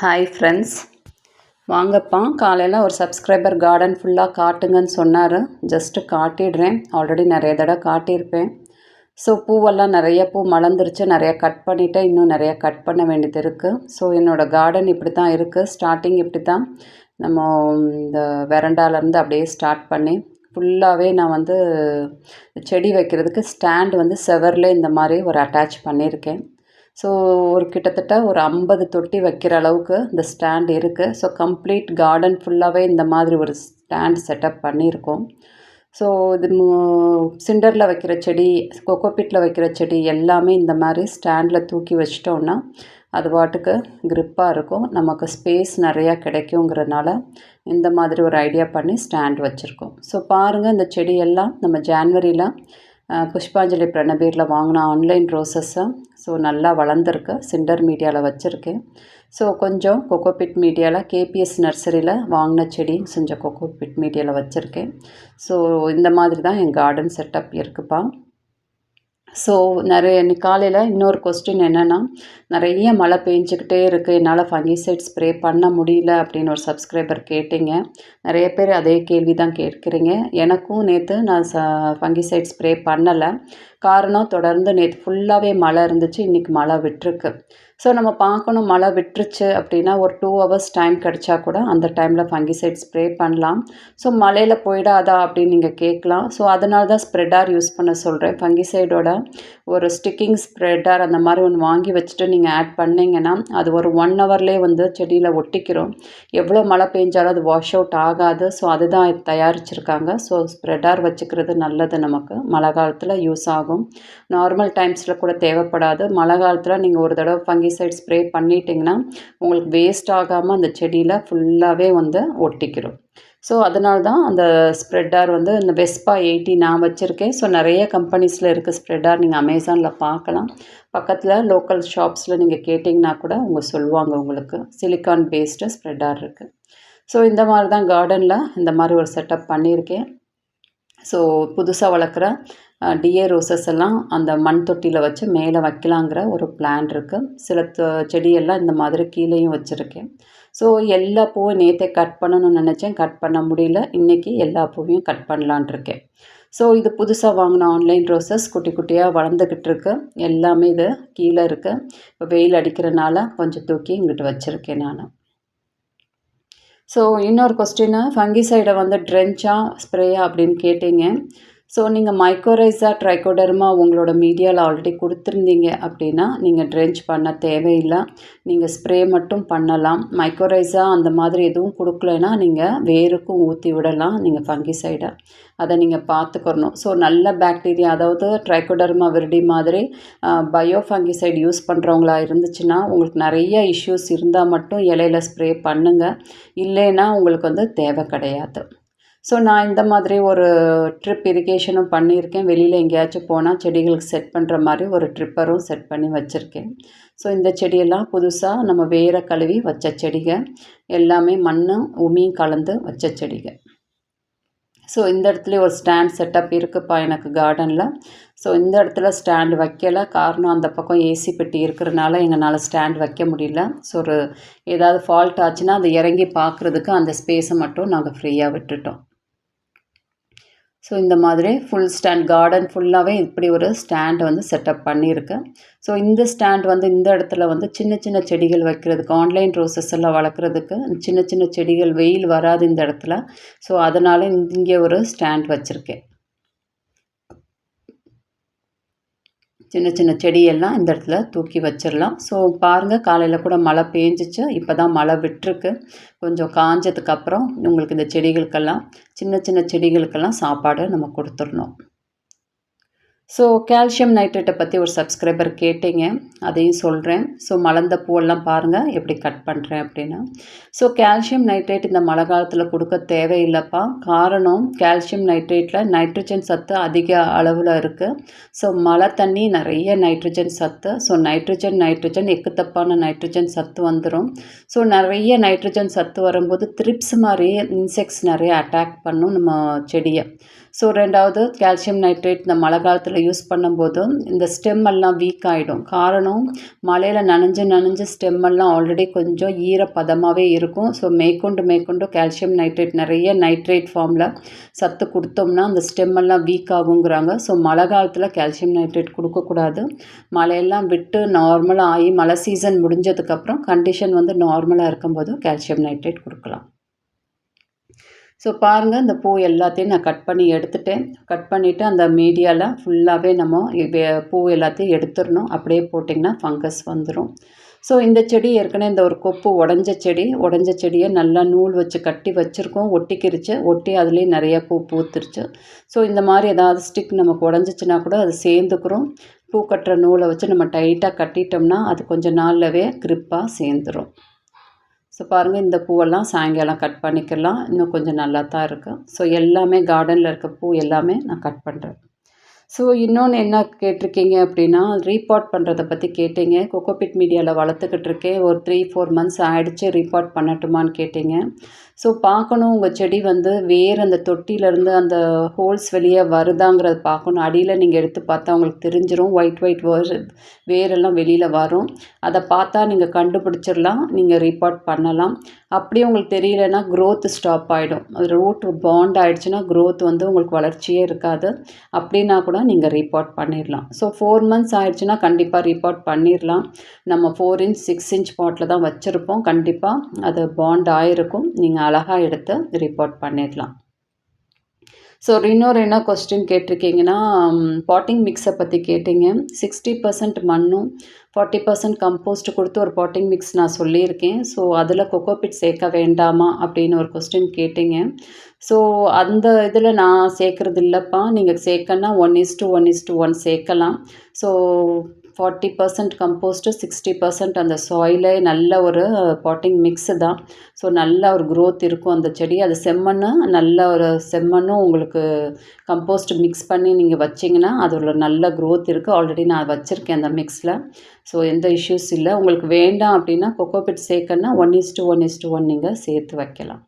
Hi friends வாங்கப்பா காலையில் ஒரு சப்ஸ்கிரைபர் கார்டன் ஃபுல்லாக காட்டுங்கன்னு சொன்னார். ஜஸ்ட்டு காட்டிடுறேன். ஆல்ரெடி நிறைய தடவை காட்டியிருப்பேன். ஸோ பூவெல்லாம் நிறைய பூ மலர்ந்துருச்சு. நிறைய கட் பண்ணிவிட்டேன் இன்னும் நிறைய கட் பண்ண வேண்டியது இருக்குது ஸோ என்னோடய கார்டன் இப்படி தான் இருக்குது ஸ்டார்டிங் இப்படி தான் நம்ம இந்த வெரண்டாலேருந்து அப்படியே ஸ்டார்ட் பண்ணி ஃபுல்லாகவே நான் வந்து செடி வைக்கிறதுக்கு ஸ்டாண்ட் வந்து செவரில் இந்த மாதிரி ஒரு அட்டாச் பண்ணியிருக்கேன். ஸோ ஒரு கிட்டத்தட்ட ஒரு ஐம்பது தொட்டி வைக்கிற அளவுக்கு இந்த ஸ்டாண்ட் இருக்குது ஸோ கம்ப்ளீட் கார்டன் ஃபுல்லாகவே இந்த மாதிரி ஒரு ஸ்டாண்ட் செட்டப் பண்ணியிருக்கோம். ஸோ இது சிண்டரில் வைக்கிற செடி கொக்கோபிட்டில் வைக்கிற செடி எல்லாமே இந்த மாதிரி ஸ்டாண்டில் தூக்கி வச்சிட்டோன்னா அது பாட்டுக்கு க்ரிப்பாக இருக்கும். நமக்கு ஸ்பேஸ் நிறையா கிடைக்குங்கிறதுனால இந்த மாதிரி ஒரு ஐடியா பண்ணி ஸ்டாண்ட் வச்சுருக்கோம். ஸோ பாருங்கள் இந்த செடியெல்லாம் நம்ம ஜான்வரியில் புஷ்பாஞ்சலி பிரணபீரில் வாங்கின ஆன்லைன் ரோசஸ்ஸை ஸோ நல்லா வளர்ந்துருக்கு. சிண்டர் மீடியாவில் வச்சுருக்கேன். ஸோ கொஞ்சம் கொக்கோபிட் மீடியாவில் கேபிஎஸ் நர்சரியில் வாங்கின செடி செஞ்ச கொக்கோபிட் மீடியாவில் வச்சுருக்கேன். ஸோ இந்த மாதிரி தான் என் கார்டன் செட்டப் இருக்குப்பா. ஸோ நிறைய இன்னைக்கு காலையில் இன்னொரு கொஸ்டின் என்னென்னா நிறைய மழை பெஞ்சிக்கிட்டே இருக்குது என்னால் ஃபங்கிசைட் ஸ்ப்ரே பண்ண முடியல அப்படின்னு ஒரு சப்ஸ்கிரைபர் கேட்டிங்க. நிறைய பேர் அதே கேள்வி தான் கேட்குறீங்க. எனக்கும் நேற்று நான் ச ஃபங்கிசைட் ஸ்ப்ரே பண்ணலை. காரணம் தொடர்ந்து நேற்று ஃபுல்லாகவே மழை இருந்துச்சு இன்றைக்கி மழை விட்டுருக்கு. ஸோ நம்ம பார்க்கணும் மழை விட்டுருச்சு அப்படின்னா ஒரு டூ ஹவர்ஸ் டைம் கிடச்சா கூட அந்த டைமில் ஃபங்கிசைட் ஸ்ப்ரே பண்ணலாம். ஸோ மழையில் போயிடாதா அப்படின்னு நீங்கள் கேட்கலாம். ஸோ அதனால தான் ஸ்ப்ரெட்டார் யூஸ் பண்ண சொல்கிறேன் ஃபங்கிசைடோட ஒரு ஸ்டிக்கிங் ஸ்ப்ரெட்டார் அந்த மாதிரி ஒன்று வாங்கி வச்சுட்டு நீங்கள் ஆட் பண்ணிங்கன்னா அது ஒரு ஒன் ஹவர்லேயே வந்து செடியில் ஒட்டிக்கிறோம் எவ்வளோ மழை பெஞ்சாலும் அது வாஷ் அவுட் ஆகாது. ஸோ அதுதான் தயாரிச்சிருக்காங்க. ஸோ ஸ்ப்ரெட்டார் வச்சுக்கிறது நல்லது நமக்கு. மழை காலத்தில் யூஸ் ஆகும். நார்மல் டைம்ஸில் கூட தேவைப்படாது. மழை காலத்தில் நீங்கள் ஒரு தடவை ஃபங்கிசைட் ஸ்ப்ரே பண்ணிட்டிங்கன்னா உங்களுக்கு வேஸ்ட் ஆகாமல் அந்த செடியில் ஃபுல்லாகவே வந்து ஒட்டிக்கிறோம் ஸோ அதனால தான் அந்த ஸ்ப்ரெட்டார் வந்து இந்த வெஸ்பா எயிட்டி நான் வச்சுருக்கேன். ஸோ நிறைய கம்பெனிஸில் இருக்க ஸ்ப்ரெட்டார் நீங்கள் அமேசானில் பார்க்கலாம். பக்கத்தில் லோக்கல் ஷாப்ஸில் நீங்கள் கேட்டிங்கன்னா கூட அவங்க சொல்லுவாங்க உங்களுக்கு. சிலிக்கான் பேஸ்டு ஸ்ப்ரெட்டார் இருக்குது ஸோ இந்த மாதிரி தான் கார்டனில் இந்த மாதிரி ஒரு செட்டப் பண்ணியிருக்கேன். ஸோ புதுசாக வளர்க்குற டிஏ ரோசஸ் எல்லாம் அந்த மண் தொட்டியில் வச்சு மேலே வைக்கலாங்கிற ஒரு பிளான் இருக்குது சில செடியெல்லாம் இந்த மாதிரி கீழேயும் வச்சுருக்கேன். ஸோ எல்லா பூவும் நேற்றே கட் பண்ணணும்னு நினச்சேன். கட் பண்ண முடியல. இன்றைக்கி எல்லா பூவையும் கட் பண்ணலான் இருக்கேன். ஸோ இது புதுசாக வாங்கின ஆன்லைன் ரோசஸ் குட்டி குட்டியாக வளர்ந்துக்கிட்டு இருக்கு. எல்லாமே இது கீழே இருக்குது இப்போ வெயில் அடிக்கிறனால கொஞ்சம் தூக்கி இங்கிட்டு வச்சுருக்கேன் நான். ஸோ இன்னொரு கொஸ்டின் ஃபங்கிசைடை வந்து ட்ரென்ச்சா ஸ்ப்ரேயா அப்படின்னு கேட்டீங்க. ஸோ நீங்கள் மைக்ரோரைஸா ட்ரைகோடர்மா உங்களோட மீடியாவில் ஆல்ரெடி கொடுத்துருந்தீங்க அப்படின்னா நீங்கள் ட்ரென்ச் பண்ண தேவையில்லை. நீங்கள் ஸ்ப்ரே மட்டும் பண்ணலாம். மைக்ரோரைஸா அந்த மாதிரி எதுவும் கொடுக்கலனா நீங்கள் வேருக்கும் ஊற்றி விடலாம். நீங்கள் ஃபங்கிசைடை அதை நீங்கள் பார்த்துக்கணும். ஸோ நல்ல பாக்டீரியா அதாவது ட்ரைகோடர்மா விருடி மாதிரி பயோ ஃபங்கிசைடு யூஸ் பண்ணுறவங்களா இருந்துச்சுன்னா உங்களுக்கு நிறைய இஷ்யூஸ் இருந்தால் மட்டும் இலையில ஸ்ப்ரே பண்ணுங்கள் இல்லைன்னா உங்களுக்கு வந்து தேவை கிடையாது. ஸோ நான் இந்த மாதிரி ஒரு ட்ரிப் இரிகேஷனும் பண்ணியிருக்கேன். வெளியில் எங்கேயாச்சும் போனால் செடிகளுக்கு செட் பண்ணுற மாதிரி ஒரு ட்ரிப்பரும் செட் பண்ணி வச்சுருக்கேன். ஸோ இந்த செடியெல்லாம் புதுசாக நம்ம வேற கழுவி வச்ச செடிகள் எல்லாமே மண்ணும் உமியும் கலந்து வச்ச செடிகள் ஸோ இந்த இடத்துல ஒரு ஸ்டாண்ட் செட்டப் இருக்குப்பா எனக்கு கார்டனில் ஸோ இந்த இடத்துல ஸ்டாண்ட் வைக்கலை. காரணம் அந்த பக்கம் ஏசி பெட்டி இருக்கிறனால எங்களால் ஸ்டாண்ட் வைக்க முடியல. ஸோ ஒரு ஏதாவது ஃபால்ட் ஆச்சுன்னா அதை இறங்கி பார்க்குறதுக்கு அந்த ஸ்பேஸை மட்டும் நாங்கள் ஃப்ரீயாக விட்டுட்டோம். ஸோ இந்த மாதிரி ஃபுல் ஸ்டாண்ட் கார்டன் ஃபுல்லாகவே இப்படி ஒரு ஸ்டாண்ட் வந்து செட்டப் பண்ணியிருக்கேன் ஸோ இந்த ஸ்டாண்ட் வந்து இந்த இடத்துல வந்து சின்ன சின்ன செடிகள் வைக்கிறதுக்கு ஆன்லைன் ரோசஸ் எல்லாம் வளர்க்குறதுக்கு சின்ன சின்ன செடிகள் வெயில் வராது இந்த இடத்துல. ஸோ அதனால் இங்கே ஒரு ஸ்டாண்ட் வச்சுருக்கேன். சின்ன சின்ன செடியெல்லாம் இந்த இடத்துல தூக்கி வச்சிடலாம். ஸோ பாருங்கள் காலையில் கூட மழை பேஞ்சிச்சு. இப்போ தான் மழை விட்டுருக்கு. கொஞ்சம் காஞ்சதுக்கப்புறம் உங்களுக்கு இந்த செடிகளுக்கெல்லாம் சின்ன சின்ன செடிகளுக்கெல்லாம் சாப்பாடு நம்ம கொடுத்துடணும். ஸோ கால்சியம் நைட்ரேட்டை பற்றி ஒரு சப்ஸ்கிரைபர் கேட்டீங்க அதையும் சொல்கிறேன் ஸோ மலர்ந்த பூவெல்லாம் பாருங்கள் எப்படி கட் பண்ணுறேன் அப்படின்னு. ஸோ கால்சியம் நைட்ரேட் இந்த மழை காலத்தில் கொடுக்க தேவையில்லைப்பா. காரணம் கால்சியம் நைட்ரேட்டில் நைட்ரஜன் சத்து அதிக அளவில் இருக்குது ஸோ மழை தண்ணி நிறைய நைட்ரஜன் சத்து. ஸோ நைட்ரஜன் நைட்ரஜன் எக்குத்தப்பான நைட்ரஜன் சத்து வந்துடும் ஸோ நிறைய நைட்ரஜன் சத்து வரும்போது த்ரிப்ஸ் மாதிரி இன்செக்ட்ஸ் நிறைய அட்டாக் பண்ணும் நம்ம செடியை. ஸோ ரெண்டாவது கால்சியம் நைட்ரேட் இந்த மழை காலத்தில் யூஸ் பண்ணும்போது இந்த ஸ்டெம் எல்லாம் வீக் ஆகிடும் காரணம் மழையில் நனைஞ்சு நனைஞ்சு ஸ்டெம் எல்லாம் ஆல்ரெடி கொஞ்சம் ஈரப்பதமாகவே இருக்கும். ஸோ மேற்கொண்டு மேற்கொண்டு கால்சியம் நைட்ரேட் நிறைய நைட்ரேட் ஃபார்மில் சத்து கொடுத்தோம்னா அந்த ஸ்டெம் எல்லாம் வீக் ஆகுங்கிறாங்க. ஸோ மழை காலத்தில் கால்சியம் நைட்ரேட் கொடுக்கக்கூடாது மழையெல்லாம் விட்டு நார்மலாக ஆகி மழை சீசன் முடிஞ்சதுக்கப்புறம் கண்டிஷன் வந்து நார்மலாக இருக்கும்போது கால்சியம் நைட்ரேட் கொடுக்கலாம். ஸோ பாருங்கள் இந்த பூ எல்லாத்தையும் நான் கட் பண்ணி எடுத்துட்டேன். கட் பண்ணிவிட்டு அந்த மீடியாவில் ஃபுல்லாகவே நம்ம பூ எல்லாத்தையும் எடுத்துடணும். அப்படியே போட்டிங்கன்னா ஃபங்கஸ் வந்துடும் ஸோ இந்த செடி ஏற்கனவே இந்த ஒரு கொப்பு உடஞ்ச செடி உடஞ்ச செடியை நல்லா நூல் வச்சு கட்டி வச்சுருக்கோம். ஒட்டிக்கிருச்சு. ஒட்டி அதுலேயும் நிறைய பூ பூத்துருச்சு. ஸோ இந்த மாதிரி ஏதாவது ஸ்டிக் நமக்கு உடஞ்சிச்சின்னா கூட அது சேர்ந்துக்கிறோம் பூ கட்டுற நூலை வச்சு நம்ம டைட்டாக கட்டிட்டோம்னா அது கொஞ்சம் நாளில்வே க்ரிப்பாக சேர்ந்துடும் ஸோ பாருங்கள் இந்த பூவெல்லாம் சாயங்காலம் கட் பண்ணிக்கலாம். இன்னும் கொஞ்சம் நல்லா தான் இருக்கும் ஸோ எல்லாமே கார்டனில் இருக்க பூ எல்லாமே நான் கட் பண்ணுறேன் ஸோ இன்னொன்று என்ன கேட்டிருக்கீங்க அப்படின்னா ரீபாட் பண்ணுறதை பற்றி கேட்டீங்க. கொக்கோபிட் மீடியாவில் வளர்த்துக்கிட்டு இருக்கேன். ஒரு த்ரீ ஃபோர் மந்த்ஸ் ஆகிடுச்சு ரீபாட் பண்ணட்டுமான்னு கேட்டீங்க. ஸோ பார்க்கணும் உங்கள் செடி வந்து வேறு அந்த தொட்டியிலேருந்து அந்த ஹோல்ஸ் வெளியே வருதாங்கிறத பார்க்கணும். அடியில் நீங்கள் எடுத்து பார்த்தா உங்களுக்கு தெரிஞ்சிடும் ஒயிட் ஒயிட் வேர் வேரெல்லாம் வெளியில் வரும். அதை பார்த்தா நீங்கள் கண்டுபிடிச்சிடலாம். நீங்கள் ரீபாட் பண்ணலாம். அப்படியே உங்களுக்கு தெரியலன்னா க்ரோத் ஸ்டாப் ஆகிடும் ரூட் பாண்ட் ஆகிடுச்சுன்னா க்ரோத் வந்து உங்களுக்கு வளர்ச்சியே இருக்காது. அப்படின்னா கூட நீங்கள் ரீபாட் பண்ணிடலாம். ஸோ ஃபோர் மந்த்ஸ் ஆகிடுச்சுன்னா கண்டிப்பாக ரீபாட் பண்ணிடலாம். நம்ம ஃபோர் இன்ச் சிக்ஸ் இன்ச் பாட்டில் தான் வச்சுருப்போம். கண்டிப்பாக அது பாண்ட் ஆகிருக்கும் நீங்கள் அழகாக எடுத்து ரிப்போர்ட் பண்ணிடலாம். ஸோ இன்னொரு என்ன கொஸ்டின் கேட்டிருக்கீங்கன்னா பாட்டிங் மிக்ஸை பற்றி கேட்டிங்க. சிக்ஸ்டி பர்சன்ட் மண்ணும் ஃபார்ட்டி பர்சன்ட் கம்போஸ்ட் கொடுத்து ஒரு பாட்டிங் மிக்ஸ் நான் சொல்லியிருக்கேன். ஸோ அதில் கொக்கோபிட் சேர்க்க வேண்டாமா அப்படின்னு ஒரு கொஸ்டின் கேட்டிங்க. ஸோ அந்த இதில் நான் சேர்க்குறது இல்லைப்பா. நீங்கள் சேர்க்கன்னா one is to one is to one சேர்க்கலாம். So forty percent compost sixty percent அந்த சாயிலே நல்ல ஒரு பாட்டிங் மிக்ஸு தான். ஸோ நல்ல ஒரு க்ரோத் இருக்கும் அந்த செடி. அது செம்மண்ணு நல்ல ஒரு செம்மண்ணும் உங்களுக்கு கம்போஸ்ட் மிக்ஸ் பண்ணி நீங்கள் வச்சிங்கன்னா அதோட நல்ல க்ரோத் இருக்குது ஆல்ரெடி நான் வச்சுருக்கேன் அந்த மிக்ஸில் ஸோ எந்த இஷ்யூஸ் இல்லை. உங்களுக்கு வேண்டாம் அப்படின்னா cocopeat சேர்க்கணுன்னா one is one is one நீங்கள் சேர்த்து வைக்கலாம்.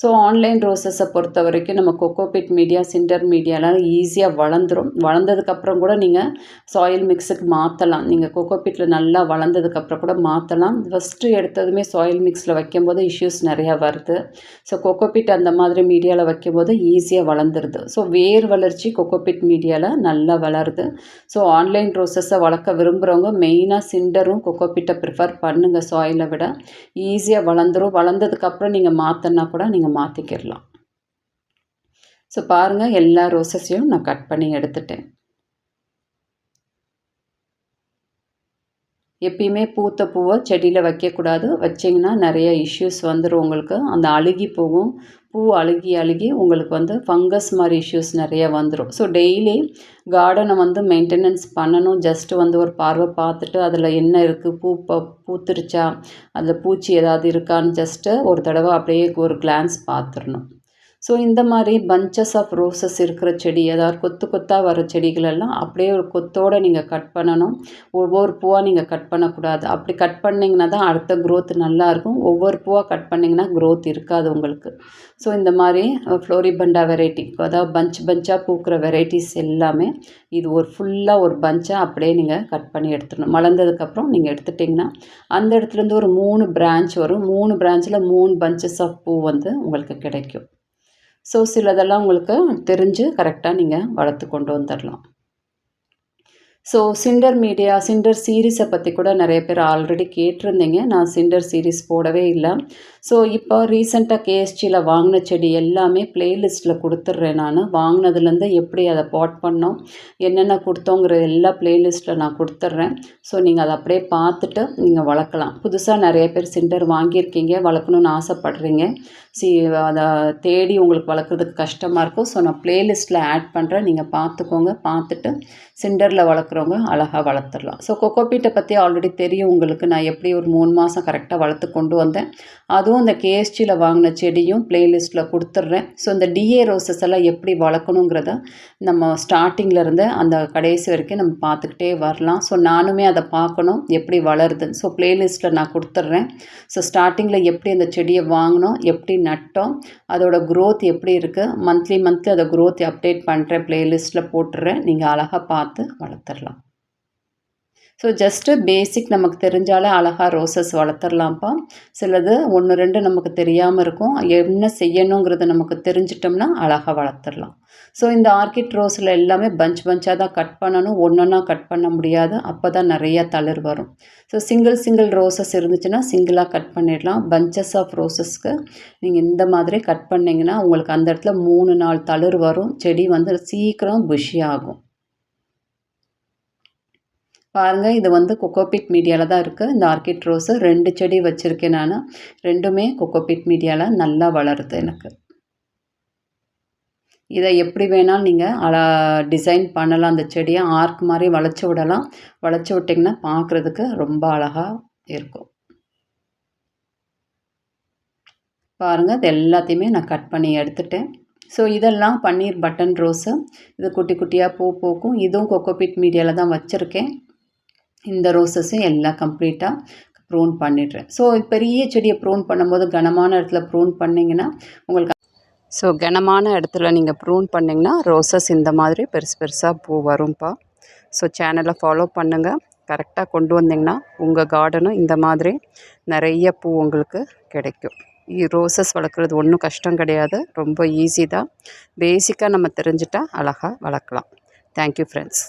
ஸோ ஆன்லைன் ரோசஸை பொறுத்த வரைக்கும் நம்ம கொக்கோபிட் மீடியா சிண்டர் மீடியாலாம் ஈஸியாக வளர்ந்துடும் வளர்ந்ததுக்கப்புறம் கூட நீங்கள் சாயில் மிக்ஸுக்கு மாற்றலாம் நீங்கள் கொக்கோபிட்டில் நல்லா வளர்ந்ததுக்கப்புறம் கூட மாற்றலாம் ஃபஸ்ட்டு எடுத்ததுமே சாயில் மிக்ஸில் வைக்கும்போது இஷ்யூஸ் நிறையா வருது. ஸோ கொக்கோபிட் அந்த மாதிரி மீடியாவில் வைக்கும்போது ஈஸியாக வளர்ந்துருது. ஸோ வேர் வளர்ச்சி கொக்கோபிட் மீடியாவில் நல்லா வளருது. ஸோ ஆன்லைன் ரோசஸை வளர்க்க விரும்புகிறவங்க மெயினாக சிண்டரும் கொக்கோபிட்டை ப்ரிஃபர் பண்ணுங்கள் சாயிலை விட. ஈஸியாக வளர்ந்துடும் வளர்ந்ததுக்கப்புறம் நீங்கள் மாற்றினா கூட நீங்கள் மாற்றிக்கிடலாம் ஸோ பாருங்கள் எல்லா ரோசஸையும் நான் கட் பண்ணி எடுத்துட்டேன். எப்பயுமே பூத்த பூவை செடியில் வைக்கக்கூடாது. வச்சிங்கன்னா நிறைய இஷ்யூஸ் வந்துடும் உங்களுக்கு. அந்த அழுகி போகும். பூ அழுகி அழுகி உங்களுக்கு வந்து ஃபங்கஸ் மாதிரி இஷ்யூஸ் நிறைய வந்துடும் ஸோ டெய்லி கார்டனை வந்து மெயின்டெனன்ஸ் பண்ணணும். ஜஸ்ட்டு வந்து ஒரு பார்வை பார்த்துட்டு அதில் என்ன இருக்குது பூ பூத்துருச்சா? அதில் பூச்சி ஏதாவது இருக்கான்னு ஜஸ்ட்டு ஒரு தடவை அப்படியே ஒரு கிளான்ஸ் பார்த்துடணும். ஸோ இந்த மாதிரி பஞ்சஸ் ஆஃப் ரோசஸ் இருக்கிற செடி அதாவது கொத்து கொத்தாக வர செடிகளெல்லாம் அப்படியே ஒரு கொத்தோடு நீங்கள் கட் பண்ணணும். ஒவ்வொரு பூவாக நீங்கள் கட் பண்ணக்கூடாது. அப்படி கட் பண்ணிங்கன்னா தான் அடுத்த க்ரோத் நல்லாயிருக்கும். ஒவ்வொரு பூவாக கட் பண்ணிங்கன்னா க்ரோத் இருக்காது உங்களுக்கு. ஸோ இந்த மாதிரி ஃப்ளோரிபண்டா வெரைட்டி அதாவது பஞ்ச் பஞ்சாக பூக்கிற வெரைட்டிஸ் எல்லாமே இது ஒரு ஃபுல்லாக ஒரு பஞ்சாக அப்படியே நீங்கள் கட் பண்ணி எடுத்துடணும். மலர்ந்ததுக்கப்புறம் நீங்கள் எடுத்துட்டிங்கன்னா அந்த இடத்துலேருந்து ஒரு மூணு பிரான்ச் வரும். மூணு பிரான்ச்சில் மூணு பஞ்சஸ் ஆஃப் பூ வந்து உங்களுக்கு கிடைக்கும். ஸோ சிலதெல்லாம் உங்களுக்கு தெரிஞ்சு கரெக்டாக நீங்கள் வளர்த்து கொண்டு வந்துடலாம். ஸோ சிண்டர் மீடியா சிண்டர் சீரீஸை பற்றி கூட நிறைய பேர் ஆல்ரெடி கேட்டிருந்தீங்க. நான் சிண்டர் சீரீஸ் போடவே இல்லை. ஸோ இப்போ ரீசெண்டாக கேஎஸ்டியில் வாங்கின செடி எல்லாமே ப்ளேலிஸ்ட்டில் கொடுத்துட்றேன் நான். வாங்கினதுலேருந்து எப்படி அதை பாட் பண்ணோம் என்னென்ன கொடுத்தோங்கிற எல்லா ப்ளேலிஸ்ட்டில் நான் கொடுத்துட்றேன் ஸோ நீங்கள் அதை அப்படியே பார்த்துட்டு நீங்கள் வளர்க்கலாம். புதுசாக நிறைய பேர் சிண்டர் வாங்கியிருக்கீங்க வளர்க்கணுன்னு ஆசைப்படுறீங்க. சி அதை தேடி உங்களுக்கு வளர்க்குறதுக்கு கஷ்டமாக இருக்கும். ஸோ நான் ப்ளேலிஸ்ட்டில் ஆட் பண்ணுறேன் நீங்கள் பார்த்துக்கோங்க. பார்த்துட்டு சிண்டரில் வளர்க்குறவங்க அழகாக வளர்த்துடலாம். ஸோ கொக்கோபீட்டை பற்றி ஆல்ரெடி தெரியும் உங்களுக்கு. நான் எப்படி ஒரு மூணு மாதம் கரெக்டாக வளர்த்து கொண்டு வந்தேன். அது அதுவும் இந்த கேஎஸ்டியில் வாங்கின செடியும் ப்ளேலிஸ்ட்டில் கொடுத்துட்றேன். ஸோ இந்த டிஏ ரோசஸ் எல்லாம் எப்படி வளர்க்கணுங்கிறத நம்ம ஸ்டார்டிங்கிலேருந்து அந்த கடைசி வரைக்கும் நம்ம பார்த்துக்கிட்டே வரலாம். ஸோ நானுமே அதை பார்க்கணும் எப்படி வளருது ஸோ ப்ளேலிஸ்ட்டில் நான் கொடுத்துட்றேன். ஸோ ஸ்டார்டிங்கில் எப்படி அந்த செடியை வாங்கினோம் எப்படி நட்டோம் அதோட க்ரோத் எப்படி இருக்குது மந்த்லி மந்த்லி அதை க்ரோத் அப்டேட் பண்ணுறேன் ப்ளேலிஸ்ட்டில் போட்டுறேன் நீங்கள் அழகாக பார்த்து வளர்த்துடலாம். ஸோ ஜஸ்ட்டு பேசிக் நமக்கு தெரிஞ்சாலே அழகாக ரோசஸ் வளர்த்துடலாம்ப்பா. சிலது ஒன்று ரெண்டு நமக்கு தெரியாமல் இருக்கும். என்ன செய்யணுங்கிறது நமக்கு தெரிஞ்சிட்டோம்னா அழகாக வளர்த்துடலாம். ஸோ இந்த ஆர்கிட் ரோஸில் எல்லாமே பஞ்ச் பஞ்சாக தான் கட் பண்ணணும். ஒன்றா கட் பண்ண முடியாது. அப்போ தான் நிறையா தளிர் வரும். ஸோ சிங்கிள் சிங்கிள் ரோசஸ் இருந்துச்சுன்னா சிங்கிளாக கட் பண்ணிடலாம். பஞ்சஸ் ஆஃப் ரோசஸ்க்கு நீங்கள் இந்த மாதிரி கட் பண்ணிங்கன்னா உங்களுக்கு அந்த இடத்துல மூணு நாள் தளிர் வரும். செடி வந்து சீக்கிரம் புஷி ஆகும். பாருங்கள் இது வந்து கொக்கோபிட் மீடியாவில் தான் இருக்குது இந்த ஆர்கிட் ரோஸு ரெண்டு செடி வச்சுருக்கேன் நான். ரெண்டுமே கொக்கோபிட் மீடியாவில் நல்லா வளருது எனக்கு. இதை எப்படி வேணாலும் நீங்கள் அழ டிசைன் பண்ணலாம் அந்த செடியை. ஆர்க் மாதிரி வளைச்சி விடலாம். வளைச்சி விட்டிங்கன்னா பார்க்குறதுக்கு ரொம்ப அழகாக இருக்கும். பாருங்கள் இது எல்லாத்தையுமே நான் கட் பண்ணி எடுத்துட்டேன். ஸோ இதெல்லாம் பன்னீர் பட்டன் ரோஸு. இது குட்டி குட்டியாக பூ பூக்கும். இதுவும் கொக்கோபிட் மீடியாவில் தான் வச்சுருக்கேன். இந்த ரோசஸும் எல்லாம் கம்ப்ளீட்டாக ப்ரூன் பண்ணிடுறேன். ஸோ பெரிய செடியை ப்ரூன் பண்ணும்போது கனமான இடத்துல ப்ரூன் பண்ணிங்கன்னா உங்களுக்கு ஸோ கனமான இடத்துல நீங்கள் ப்ரூன் பண்ணிங்கன்னா ரோசஸ் இந்த மாதிரி பெருசு பெருசாக பூ வரும்ப்பா ஸோ சேனலை ஃபாலோ பண்ணுங்கள் கரெக்டாக கொண்டு வந்திங்கன்னா உங்கள் கார்டனும் இந்த மாதிரி நிறைய பூ உங்களுக்கு கிடைக்கும். ரோசஸ் வளர்க்குறது ஒன்றும் கஷ்டம் கிடையாது. ரொம்ப ஈஸி தான். பேசிக்காக நம்ம தெரிஞ்சிட்டா அழகாக வளர்க்கலாம். Thank you friends